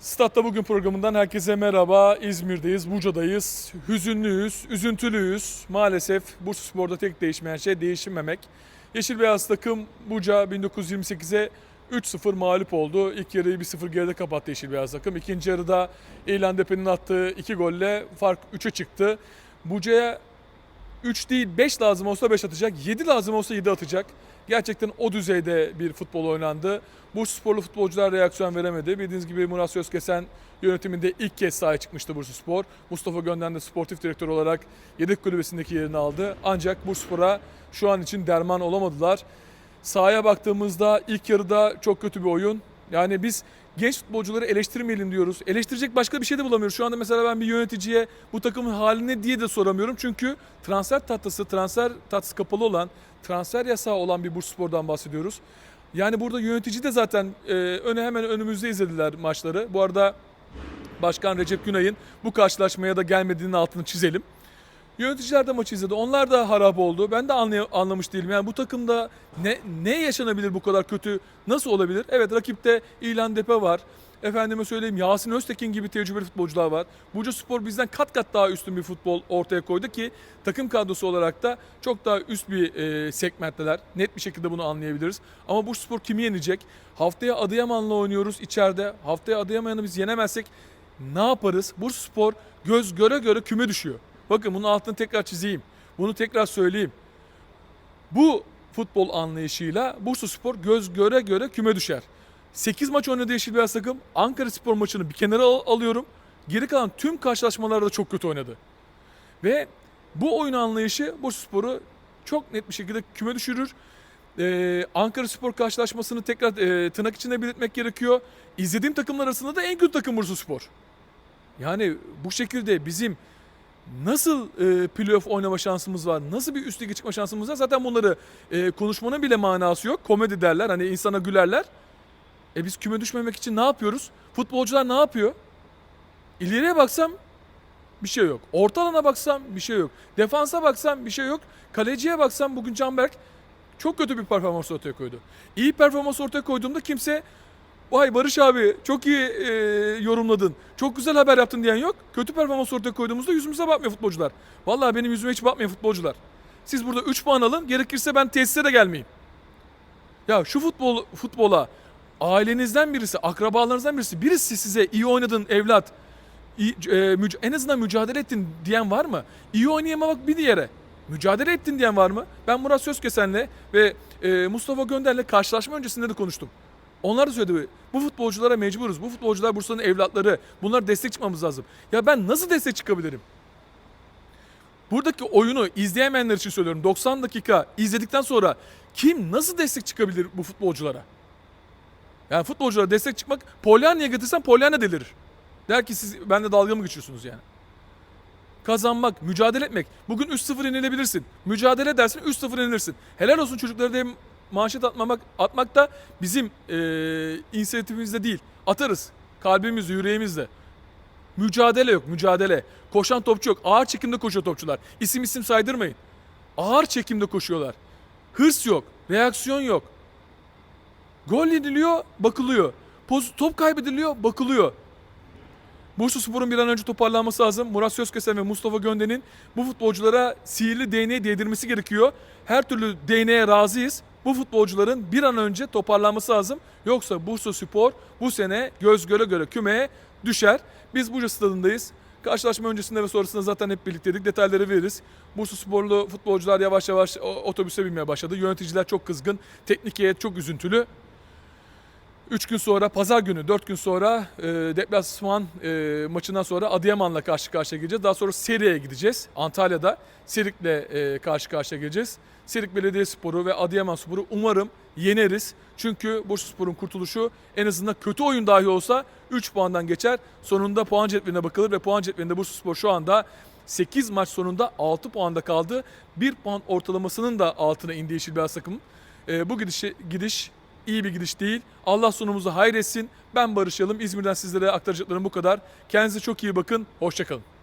Statta Bugün programından herkese merhaba. İzmir'deyiz, Buca'dayız. Hüzünlüyüz, üzüntülüyüz. Maalesef Bursa Spor'da tek değişmeyen şey değişmemek. Yeşil Beyaz takım Buca 1928'e 3-0 mağlup oldu. İlk yarıyı 1-0 geride kapattı Yeşil Beyaz takım. İkinci yarıda İlan Depe'nin attığı 2 golle fark 3'e çıktı. Buca'ya 3 değil 5 lazım olsa 5 atacak. 7 lazım olsa 7 atacak. Gerçekten o düzeyde bir futbol oynandı. Bursa Sporlu futbolcular reaksiyon veremedi. Bildiğiniz gibi Murat Sözkesen yönetiminde ilk kez sahaya çıkmıştı Bursa Spor. Mustafa Gönden de sportif direktör olarak yedek kulübesindeki yerini aldı. Ancak Bursa Spor'a şu an için derman olamadılar. Sahaya baktığımızda ilk yarıda çok kötü bir oyun. Yani biz genç futbolcuları eleştirmeyelim diyoruz. Eleştirecek başka bir şey de bulamıyoruz. Şu anda mesela ben bir yöneticiye bu takımın hali ne diye de soramıyorum. Çünkü transfer tahtası, transfer tahtası kapalı olan, transfer yasağı olan bir Bursaspor'dan bahsediyoruz. Yani burada yönetici de zaten e, öne hemen önümüzde izlediler maçları. Bu arada Başkan Recep Günay'ın bu karşılaşmaya da gelmediğinin altını çizelim. Yöneticiler de maçı izledi. Onlar da harap oldu. Ben de anlay- anlamış değilim. Yani bu takımda ne ne yaşanabilir bu kadar kötü? Nasıl olabilir? Evet rakipte İlan Depe var. Efendime söyleyeyim Yasin Öztekin gibi tecrübeli futbolcular var. Buca Spor bizden kat kat daha üstün bir futbol ortaya koydu ki takım kadrosu olarak da çok daha üst bir e, segmentteler. Net bir şekilde bunu anlayabiliriz. Ama Bursa Spor kimi yenecek? Haftaya Adıyaman'la oynuyoruz içeride. Haftaya Adıyaman'ı biz yenemezsek ne yaparız? Bursa Spor göz göre göre küme düşüyor. Bakın bunun altını tekrar çizeyim. Bunu tekrar söyleyeyim. Bu futbol anlayışıyla Bursa Spor göz göre göre küme düşer. 8 maç oynadı Yeşil Beyaz takım. Ankara Spor maçını bir kenara al- alıyorum. Geri kalan tüm karşılaşmalarda çok kötü oynadı. Ve bu oyun anlayışı Bursa Spor'u çok net bir şekilde küme düşürür. Ee, Ankara Spor karşılaşmasını tekrar e, tırnak içinde belirtmek gerekiyor. İzlediğim takımlar arasında da en kötü takım Bursa Spor. Yani bu şekilde bizim nasıl e, playoff oynama şansımız var, nasıl bir üst çıkma şansımız var zaten bunları e, konuşmanın bile manası yok. Komedi derler hani insana gülerler. E biz küme düşmemek için ne yapıyoruz? Futbolcular ne yapıyor? İleriye baksam bir şey yok. Orta alana baksam bir şey yok. Defansa baksam bir şey yok. Kaleciye baksam bugün Canberk çok kötü bir performans ortaya koydu. İyi performans ortaya koyduğumda kimse vay Barış abi çok iyi e, yorumladın. Çok güzel haber yaptın diyen yok. Kötü performans ortaya koyduğumuzda yüzümüze bakmıyor futbolcular. Vallahi benim yüzüme hiç bakmıyor futbolcular. Siz burada 3 puan alın gerekirse ben tesise de gelmeyeyim. Ya şu futbol futbola ailenizden birisi, akrabalarınızdan birisi, birisi size iyi oynadın evlat, iyi- e, en azından mücadele ettin diyen var mı? İyi oynayamamak bir diğere. Mücadele ettin diyen var mı? Ben Murat Sözkesen'le ve e, Mustafa Gönder'le karşılaşma öncesinde de konuştum. Onlar da söyledi. Bu futbolculara mecburuz. Bu futbolcular Bursa'nın evlatları. Bunlara destek çıkmamız lazım. Ya ben nasıl destek çıkabilirim? Buradaki oyunu izleyemeyenler için söylüyorum. 90 dakika izledikten sonra kim nasıl destek çıkabilir bu futbolculara? Yani futbolculara destek çıkmak Polonya'ya getirsen Polyanya delirir. Der ki siz benimle dalga mı geçiyorsunuz yani? Kazanmak, mücadele etmek. Bugün 3-0 yenilebilirsin. Mücadele edersin 3-0 yenilirsin. Helal olsun çocuklara diye manşet atmamak, atmak da bizim eee inisiyatifimizde değil. Atarız. Kalbimizle, yüreğimizle. Mücadele yok, mücadele. Koşan topçu yok. Ağır çekimde koşuyor topçular. İsim isim saydırmayın. Ağır çekimde koşuyorlar. Hırs yok, reaksiyon yok. Gol yeniliyor, bakılıyor. Poz, top kaybediliyor, bakılıyor. Bursa Spor'un bir an önce toparlanması lazım. Murat Sözkesen ve Mustafa Gönden'in bu futbolculara sihirli değneği değdirmesi gerekiyor. Her türlü değneğe razıyız. Bu futbolcuların bir an önce toparlanması lazım. Yoksa Bursa Spor bu sene göz göre göre kümeye düşer. Biz Bursa stadındayız. Karşılaşma öncesinde ve sonrasında zaten hep birlikteydik. Detayları veririz. Bursa sporlu futbolcular yavaş yavaş otobüse binmeye başladı. Yöneticiler çok kızgın. Teknik heyet çok üzüntülü. 3 gün sonra, pazar günü 4 gün sonra e, deplasman e, maçından sonra Adıyaman'la karşı karşıya geleceğiz. Daha sonra Seri'ye gideceğiz. Antalya'da Serik'le e, karşı karşıya geleceğiz. Serik Belediyesporu ve Adıyaman Spor'u umarım yeneriz. Çünkü Bursa Spor'un kurtuluşu en azından kötü oyun dahi olsa 3 puandan geçer. Sonunda puan cetveline bakılır ve puan cetvelinde Bursa Spor şu anda 8 maç sonunda 6 puanda kaldı. 1 puan ortalamasının da altına indi Yeşil Beyaz takım. E, bu gidiş, gidiş iyi bir gidiş değil. Allah sonumuzu hayretsin. Ben Barış Yalım. İzmir'den sizlere aktaracaklarım bu kadar. Kendinize çok iyi bakın. Hoşçakalın.